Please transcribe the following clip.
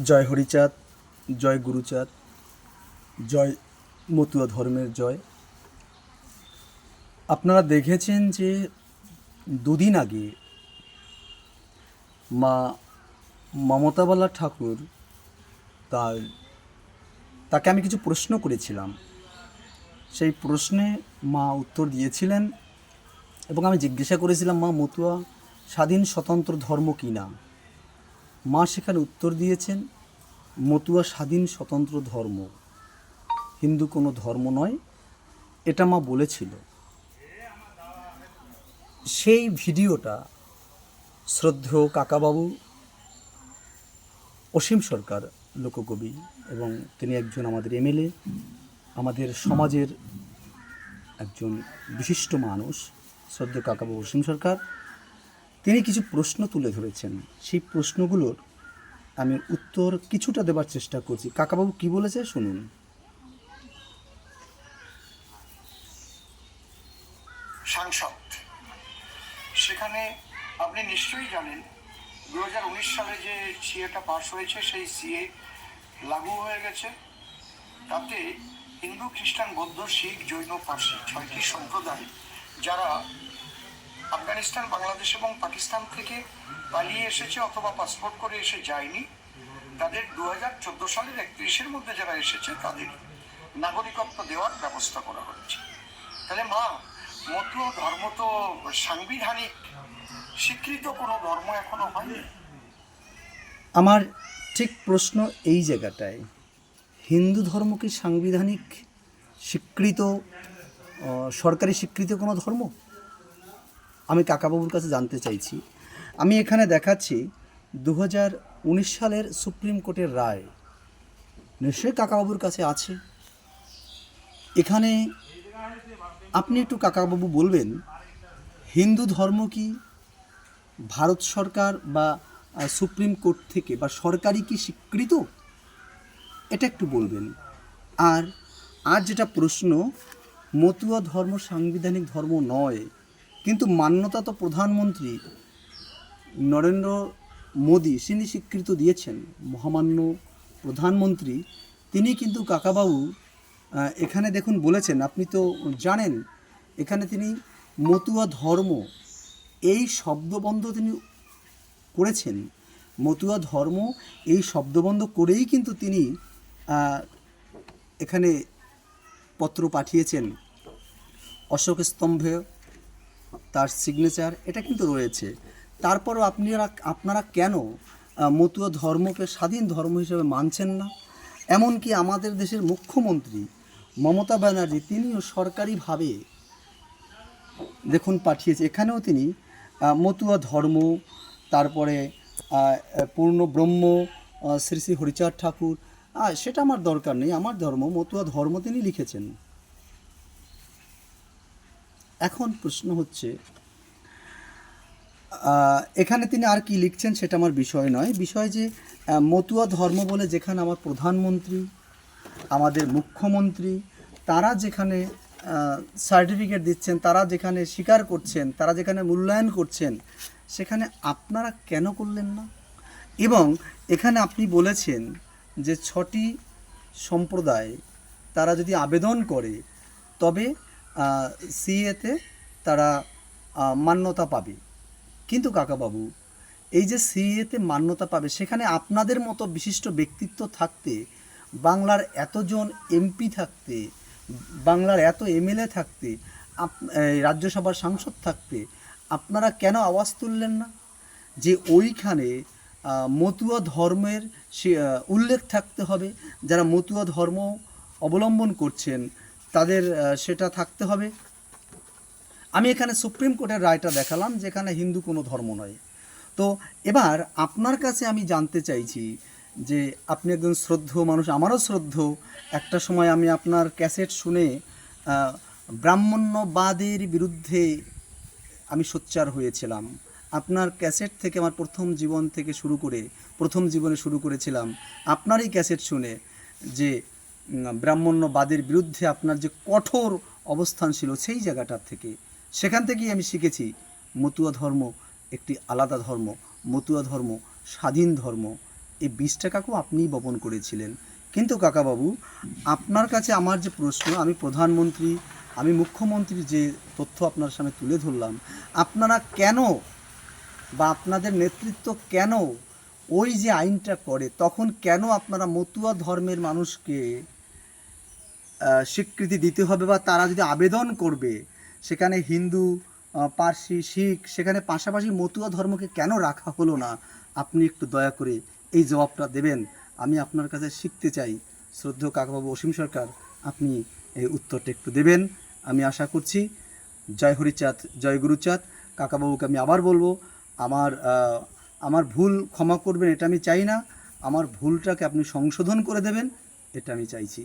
জয় হরিচাঁদ, জয় গুরুচাঁদ, জয় মতুয়া ধর্মের জয়। আপনারা দেখেছেন যে দুদিন আগে মা মমতাবালা ঠাকুর তার, তাকে আমি কিছু প্রশ্ন করেছিলাম। সেই প্রশ্নে মা উত্তর দিয়েছিলেন এবং আমি জিজ্ঞাসা করেছিলাম, মা মতুয়া, স্বাধীন, স্বতন্ত্র ধর্ম কি না? মা সেখানে উত্তর দিয়েছেন, মতুয়া স্বাধীন স্বতন্ত্র ধর্ম। হিন্দু কোনো ধর্ম নয়, এটা মা বলেছিল। সেই ভিডিওটা শ্রদ্ধেয় কাকাবাবু, অসীম সরকার লোককবি এবং তিনি একজন আমাদের এমএলএ আমাদের সমাজের একজন বিশিষ্ট মানুষ, শ্রদ্ধেয় কাকাবাবু অসীম সরকার। তিনি কিছু প্রশ্ন তুলে ধরেছেন। সেই প্রশ্নগুলোর আমি উত্তর কিছুটা দেবার চেষ্টা করছি। কাকাবাবু কি বলেছে শুনুন। সাংসদ, সেখানে আপনি নিশ্চয়ই জানেন দু হাজার উনিশ সালে যে সিএটা পাশ হয়েছে, সেই সিএ লাগু হয়ে গেছে। তাতে হিন্দু খ্রিস্টান বৌদ্ধ, শিখ, জৈন, পার্সি ছয়টি সম্প্রদায়, যারা আফগানিস্তান, বাংলাদেশ এবং পাকিস্তান থেকে পালিয়ে এসেছে অথবা পাসপোর্ট করে এসে যায়নি। তাদের দু হাজার চোদ্দ সালের একত্রিশের মধ্যে যারা এসেছে, তাদের নাগরিকত্ব দেওয়ার ব্যবস্থা করা হচ্ছে তাহলে মা মতুয় ধর্ম তো সাংবিধানিক। স্বীকৃত কোনো ধর্ম এখনও হয়নি? আমার ঠিক প্রশ্ন এই জায়গাটায়। হিন্দু ধর্ম কি সাংবিধানিক স্বীকৃত সরকারি স্বীকৃত কোনো ধর্ম? আমি কাকাবাবুর কাছে জানতে চাইছি। আমি এখানে দেখাচ্ছি দু উনিশ সালের সুপ্রিম কোর্টের রায়। নিশ্চয়ই কাকাবাবুর কাছে আছে। এখানে আপনি একটু কাকাবাবু বলবেন, হিন্দু ধর্ম কি ভারত সরকার বা সুপ্রিম কোর্ট থেকে বা সরকারি কি স্বীকৃত? এটা একটু বলবেন। আর আর যেটা প্রশ্ন, মতুয়া ধর্ম সাংবিধানিক ধর্ম নয় কিন্তু মান্যতা তো প্রধানমন্ত্রী নরেন্দ্র মোদী তিনি স্বীকৃত দিয়েছেন। মহামান্য প্রধানমন্ত্রী, তিনি কিন্তু কাকাবাবু এখানে দেখুন বলেছেন, আপনি তো জানেন, এখানে তিনি মতুয়া ধর্ম, এই শব্দবন্ধ তিনি করেছেন। মতুয়া ধর্ম, এই শব্দবন্ধ করেই কিন্তু তিনি এখানে পত্র পাঠিয়েছেন। অশোক স্তম্ভে তার সিগনেচার এটা কিন্তু রয়েছে। তারপরও আপনারা আপনারা কেন মতুয়া ধর্মকে স্বাধীন ধর্ম হিসেবে মানছেন না? এমনকি আমাদের দেশের মুখ্যমন্ত্রী মমতা ব্যানার্জি, তিনিও সরকারিভাবে দেখুন পাঠিয়েছে। এখানেও তিনি মতুয়া ধর্ম, তারপরে পূর্ণ ব্রহ্ম শ্রী শ্রী হরিচাঁদ ঠাকুর সেটা আমার দরকার নেই। আমার ধর্ম, মতুয়া ধর্ম তিনি লিখেছেন। এখন প্রশ্ন হচ্ছে এখানে তিনি আর কি লিখছেন সেটা আমার বিষয় নয়। বিষয় যে মতুয়া ধর্ম বলে যেখানে আমার প্রধানমন্ত্রী, আমাদের মুখ্যমন্ত্রী, তারা যেখানে সার্টিফিকেট দিচ্ছেন, তারা যেখানে স্বীকার করছেন, তারা যেখানে মূল্যায়ন করছেন, সেখানে আপনারা কেন করলেন না? এবং এখানে আপনি বলেছেন যে ছটি সম্প্রদায় তারা যদি আবেদন করে, তবে সিএতে তারা মান্যতা পাবে। কিন্তু কাকাবাবু, এই যে সিএতে মান্যতা পাবে, সেখানে আপনাদের মতো বিশিষ্ট ব্যক্তিত্ব থাকতে, বাংলার এতজন এমপি থাকতে, বাংলার এত এমএলএ থাকতে, আপ- রাজ্যসভার সাংসদ থাকতে, আপনারা কেন আওয়াজ তুললেন না? যে ওইখানে মতুয়া ধর্মের উল্লেখ থাকতে হবে, যারা মতুয়া ধর্ম অবলম্বন করছেন তাদের সেটা থাকতে হবে। আমি এখানে সুপ্রিম কোর্টের রায়টা দেখালাম, যেখানে হিন্দু কোনো ধর্ম নয়। তো এবার আপনার কাছে আমি জানতে চাইছি যে আপনি একজন শ্রদ্ধ মানুষ, আমারও শ্রদ্ধ একটা সময় আমি আপনার ক্যাসেট শুনে ব্রাহ্মণ্যবাদের বিরুদ্ধে আমি সোচ্চার হয়েছিলাম। আপনার ক্যাসেট থেকে আমার প্রথম জীবন থেকে শুরু করে, প্রথম জীবনে শুরু করেছিলাম আপনারই ক্যাসেট শুনে যে ব্রাহ্মণ্যবাদের বিরুদ্ধে আপনার যে কঠোর অবস্থান ছিল সেই জায়গাটার থেকে, সেখান থেকেই আমি শিখেছি মতুয়া ধর্ম একটি আলাদা ধর্ম, মতুয়া ধর্ম স্বাধীন ধর্ম। এই বিশ টাকাকেও আপনিই বপন করেছিলেন। কিন্তু কাকাবাবু, আপনার কাছে আমার যে প্রশ্ন, আমি প্রধানমন্ত্রী, আমি মুখ্যমন্ত্রীর যে তথ্য আপনার সামনে তুলে ধরলাম, আপনারা কেন বা আপনাদের নেতৃত্ব কেন ওই যে আইনটা করে, তখন কেন আপনারা মতুয়া ধর্মের মানুষকে স্বীকৃতি দিতে হবে বা তারা যদি আবেদন করবে, সেখানে হিন্দু পার্সি, শিখ, সেখানে পাশাপাশি মতুয়া ধর্মকে কেন রাখা হলো না? আপনি একটু দয়া করে এই জবাবটা দেবেন। আমি আপনার কাছে শিখতে চাই। শ্রদ্ধেয় কাকাবাবু অসীম সরকার, আপনি এই উত্তরটা একটু দেবেন। আমি আশা করছি, জয় হরিচাঁদ, জয় গুরুচাঁদ। কাকাবাবুকে আমি আবার বলব, আমার আমার ভুল ক্ষমা করবেন, এটা আমি চাই না। আমার ভুলটাকে আপনি সংশোধন করে দেবেন, এটা আমি চাইছি।